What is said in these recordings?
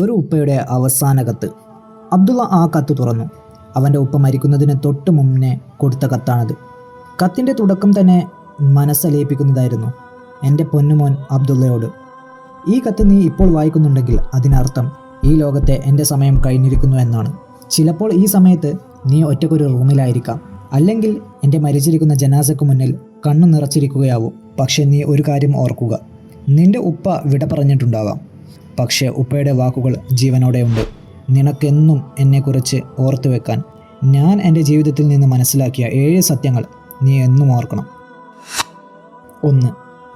ഒരു ഉപ്പയുടെ അവസാന കത്ത് അബ്ദുള്ള ആ കത്ത് തുറന്നു. അവന്റെ ഉപ്പ മരിക്കുന്നതിന് തൊട്ട് മുന്നേ കൊടുത്ത കത്താണത്. കത്തിന്റെ തുടക്കം തന്നെ മനസ്സലയിപ്പിക്കുന്നതായിരുന്നു എന്റെ പൊന്നുമോൻ അബ്ദുള്ളയോട്. ഈ കത്ത് നീ ഇപ്പോൾ വായിക്കുന്നുണ്ടെങ്കിൽ അതിനർത്ഥം ഈ ലോകത്തെ എന്റെ സമയം കഴിഞ്ഞിരിക്കുന്നു എന്നാണ്. ചിലപ്പോൾ ഈ സമയത്ത് നീ ഒറ്റക്കൊരു റൂമിലായിരിക്കാം. അല്ലെങ്കിൽ എന്റെ മരിച്ചിരിക്കുന്ന ജനാസയ്ക്ക് മുന്നിൽ കണ്ണു നിറച്ചിരിക്കുകയാവും. പക്ഷെ നീ ഒരു കാര്യം ഓർക്കുക. നിന്റെ ഉപ്പ വിട പറഞ്ഞിട്ടുണ്ടാകാം പക്ഷേ ഉപ്പയുടെ വാക്കുകൾ ജീവനോടെ ഉണ്ട് നിനക്കെന്നും എന്നെക്കുറിച്ച് ഓർത്തു വെക്കാൻ ഞാൻ എന്റെ ജീവിതത്തിൽ നിന്ന് മനസ്സിലാക്കിയ ഏഴ് സത്യങ്ങൾ നീ എന്നും ഓർക്കണം. ഒന്ന്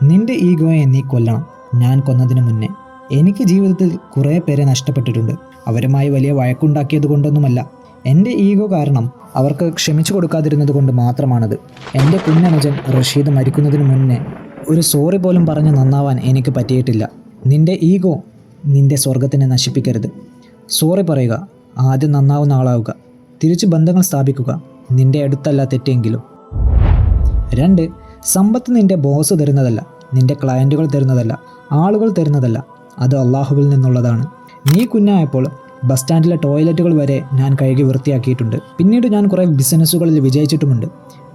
നിന്റെ ഈഗോയെ നീ കൊല്ലണം. ഞാൻ കൊന്നതിന് മുന്നേ എനിക്ക് ജീവിതത്തിൽ കുറേ പേരെ നഷ്ടപ്പെട്ടിട്ടുണ്ട്. അവരുമായി വലിയ വഴക്കുണ്ടാക്കിയത് കൊണ്ടൊന്നുമല്ല. എന്റെ ഈഗോ കാരണം അവർക്ക് ക്ഷമിച്ചു കൊടുക്കാതിരുന്നത് കൊണ്ട് മാത്രമാണത്. എന്റെ കുഞ്ഞനുജൻ റഷീദ് മരിക്കുന്നതിന് മുന്നേ ഒരു സോറി പോലും പറഞ്ഞ് നന്നാവാൻ എനിക്ക് പറ്റിയിട്ടില്ല. നിന്റെ ഈഗോ നിന്റെ സ്വർഗത്തിനെ നശിപ്പിക്കരുത്. സോറി പറയുക. ആദ്യം നന്നാവുന്ന ആളാവുക. തിരിച്ചു ബന്ധങ്ങൾ സ്ഥാപിക്കുക. നിന്റെ അടുത്തല്ല തെറ്റെങ്കിലും. രണ്ട് സമ്പത്ത് നിന്റെ ബോസ് തരുന്നതല്ല. നിന്റെ ക്ലയന്റുകൾ തരുന്നതല്ല. ആളുകൾ തരുന്നതല്ല. അത് അള്ളാഹുവിൽ നിന്നുള്ളതാണ്. നീ കുഞ്ഞായപ്പോൾ ബസ് സ്റ്റാൻഡിലെ ടോയ്ലറ്റുകൾ വരെ ഞാൻ കഴുകി വൃത്തിയാക്കിയിട്ടുണ്ട്. പിന്നീട് ഞാൻ കുറേ ബിസിനസ്സുകളിൽ വിജയിച്ചിട്ടുമുണ്ട്.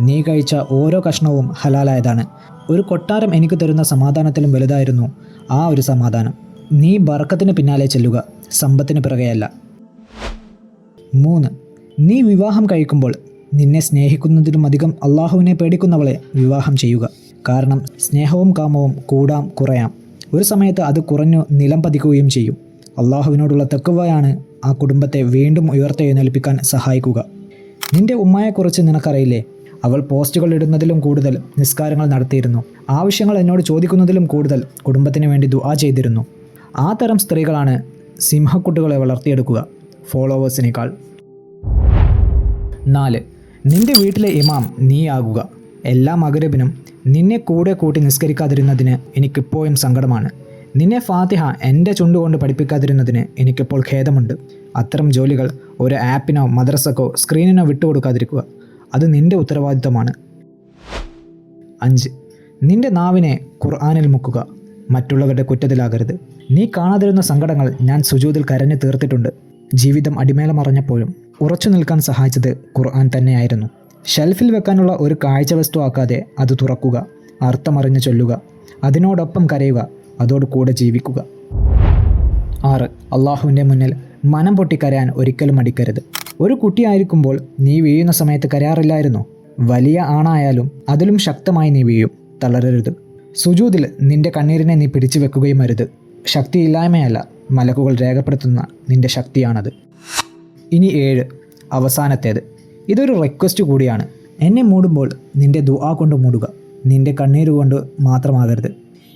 നീ കഴിച്ച ഓരോ കഷ്ണവും ഹലാലായതാണ്. ഒരു കൊട്ടാരം എനിക്ക് തരുന്ന സമാധാനത്തിലും വലുതായിരുന്നു ആ ഒരു സമാധാനം. നീ ബർക്കത്തിന് പിന്നാലെ ചെല്ലുക സമ്പത്തിന് പിറകെയല്ല. മൂന്ന് നീ വിവാഹം കഴിക്കുമ്പോൾ നിന്നെ സ്നേഹിക്കുന്നതിലും അധികം അള്ളാഹുവിനെ പേടിക്കുന്നവളെ വിവാഹം ചെയ്യുക. കാരണം സ്നേഹവും കാമവും കൂടാം കുറയാം. ഒരു സമയത്ത് അത് കുറഞ്ഞു നിലം പതിക്കുകയും ചെയ്യും. അള്ളാഹുവിനോടുള്ള തെക്കുവയാണ് ആ കുടുംബത്തെ വീണ്ടും ഉയർത്തെഴുന്നേൽപ്പിക്കാൻ സഹായിക്കുക. നിന്റെ ഉമ്മയെക്കുറിച്ച് നിനക്കറിയില്ലേ? അവൾ പോസ്റ്റുകൾ ഇടുന്നതിലും കൂടുതൽ നിസ്കാരങ്ങൾ നടത്തിയിരുന്നു. ആവശ്യങ്ങൾ എന്നോട് ചോദിക്കുന്നതിലും കൂടുതൽ കുടുംബത്തിന് വേണ്ടി ദുആ ചെയ്തിരുന്നു. ആ തരം സ്ത്രീകളാണ് സിംഹക്കുട്ടികളെ വളർത്തിയെടുക്കുക ഫോളോവേഴ്സിനേക്കാൾ. നാല് നിന്റെ വീട്ടിലെ ഇമാം നീയാകുക. എല്ലാ മകരബിനും നിന്നെ കൂടെ കൂട്ടി നിസ്കരിക്കാതിരുന്നതിന് എനിക്കിപ്പോഴും സങ്കടമാണ്. നിന്നെ ഫാത്തിഹ എന്റെ ചുണ്ടുകൊണ്ട് പഠിപ്പിക്കാതിരുന്നതിന് എനിക്കിപ്പോൾ ഖേദമുണ്ട്. അത്തരം ജോലികൾ ഒരു ആപ്പിനോ മദ്രസക്കോ സ്ക്രീനിനോ വിട്ടുകൊടുക്കാതിരിക്കുക. അത് നിന്റെ ഉത്തരവാദിത്തമാണ് അഞ്ച് നിന്റെ നാവിനെ ഖുർആാനിൽ മുക്കുക. മറ്റുള്ളവരുടെ കുറ്റത്തിലാകരുത്. നീ കാണാതിരുന്ന സങ്കടങ്ങൾ ഞാൻ സുജൂതിൽ കരഞ്ഞു തീർത്തിട്ടുണ്ട്. ജീവിതം അടിമേല മറഞ്ഞപ്പോഴും ഉറച്ചു നിൽക്കാൻ സഹായിച്ചത് ഖുർആൻ തന്നെയായിരുന്നു. ഷെൽഫിൽ വെക്കാനുള്ള ഒരു കാഴ്ച വസ്തു ആക്കാതെ അത് തുറക്കുക അർത്ഥമറിഞ്ഞ് ചൊല്ലുക അതിനോടൊപ്പം കരയുക അതോട് കൂടെ ജീവിക്കുക. ആറ് അള്ളാഹുവിന്റെ മുന്നിൽ മനം പൊട്ടി കരയാൻ ഒരിക്കലും മടിക്കരുത്. ഒരു കുട്ടിയായിരിക്കുമ്പോൾ നീ വീഴുന്ന സമയത്ത് കരയാറില്ലായിരുന്നു? വലിയ ആണായാലും അതിലും ശക്തമായി നീ വീഴും തളരരുത്. സുജൂതിൽ നിന്റെ കണ്ണീരിനെ നീ പിടിച്ചു വെക്കുകയും അരുത്. ശക്തിയില്ലായ്മയല്ല മലക്കുകൾ രേഖപ്പെടുത്തുന്ന നിന്റെ ശക്തിയാണത്. ഇനി ഏഴ് അവസാനത്തേത്. ഇതൊരു റിക്വസ്റ്റ് കൂടിയാണ്. എന്നെ മൂടുമ്പോൾ നിന്റെ ദുആ കൊണ്ട് മൂടുക നിന്റെ കണ്ണീര് കൊണ്ട് മാത്രമാകരുത്.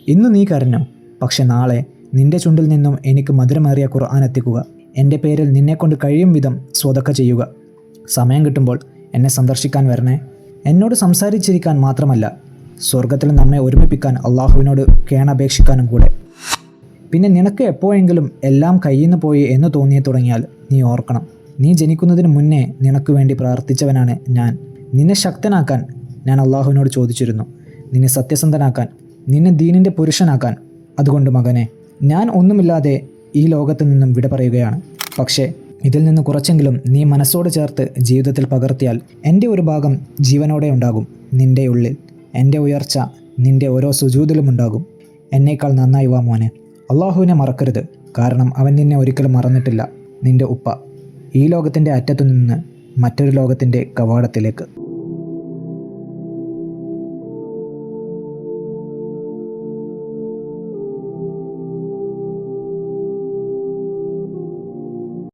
ഇന്ന് നീ കരഞ്ഞോ? പക്ഷെ നാളെ നിന്റെ ചുണ്ടിൽ നിന്നും എനിക്ക് മധുരമേറിയ ഖുർആൻ എത്തിക്കുക. എന്റെ പേരിൽ നിന്നെക്കൊണ്ട് കഴിയും വിധം സ്വതക്ക ചെയ്യുക. സമയം കിട്ടുമ്പോൾ എന്നെ സന്ദർശിക്കാൻ വരണേ. എന്നോട് സംസാരിച്ചിരിക്കാൻ മാത്രമല്ല സ്വർഗത്തിൽ നമ്മെ ഒരുമിപ്പിക്കാൻ അള്ളാഹുവിനോട് കേണപേക്ഷിക്കാനും കൂടെ. പിന്നെ നിനക്ക് എപ്പോഴെങ്കിലും എല്ലാം കയ്യിൽ നിന്ന് പോയി എന്ന് തോന്നിയെ തുടങ്ങിയാൽ നീ ഓർക്കണം. നീ ജനിക്കുന്നതിന് മുന്നേ നിനക്ക് വേണ്ടി പ്രാർത്ഥിച്ചവനാണ് ഞാൻ. നിന്നെ ശക്തനാക്കാൻ ഞാൻ അള്ളാഹുവിനോട് ചോദിച്ചിരുന്നു. നിന്നെ സത്യസന്ധനാക്കാൻ നിന്നെ ദീനിന്റെ പുരുഷനാക്കാൻ. അതുകൊണ്ട് മകനെ ഞാൻ ഒന്നുമില്ലാതെ ഈ ലോകത്ത് നിന്നും വിട പറയുകയാണ്. പക്ഷേ ഇതിൽ നിന്ന് കുറച്ചെങ്കിലും നീ മനസ്സോട് ചേർത്ത് ജീവിതത്തിൽ പകർത്തിയാൽ എന്റെ ഒരു ഭാഗം ജീവനോടെ ഉണ്ടാകും. നിന്റെ ഉള്ളിൽ എന്റെ ഉയർച്ച നിന്റെ ഓരോ സുജൂതിലും ഉണ്ടാകും. എന്നേക്കാൾ നന്നായി വാ മോനെ. അള്ളാഹുവിനെ മറക്കരുത്. കാരണം അവൻ നിന്നെ ഒരിക്കലും മറന്നിട്ടില്ല. നിന്റെ ഉപ്പ ഈ ലോകത്തിന്റെ അറ്റത്തു നിന്ന് മറ്റൊരു ലോകത്തിന്റെ കവാടത്തിലേക്ക്.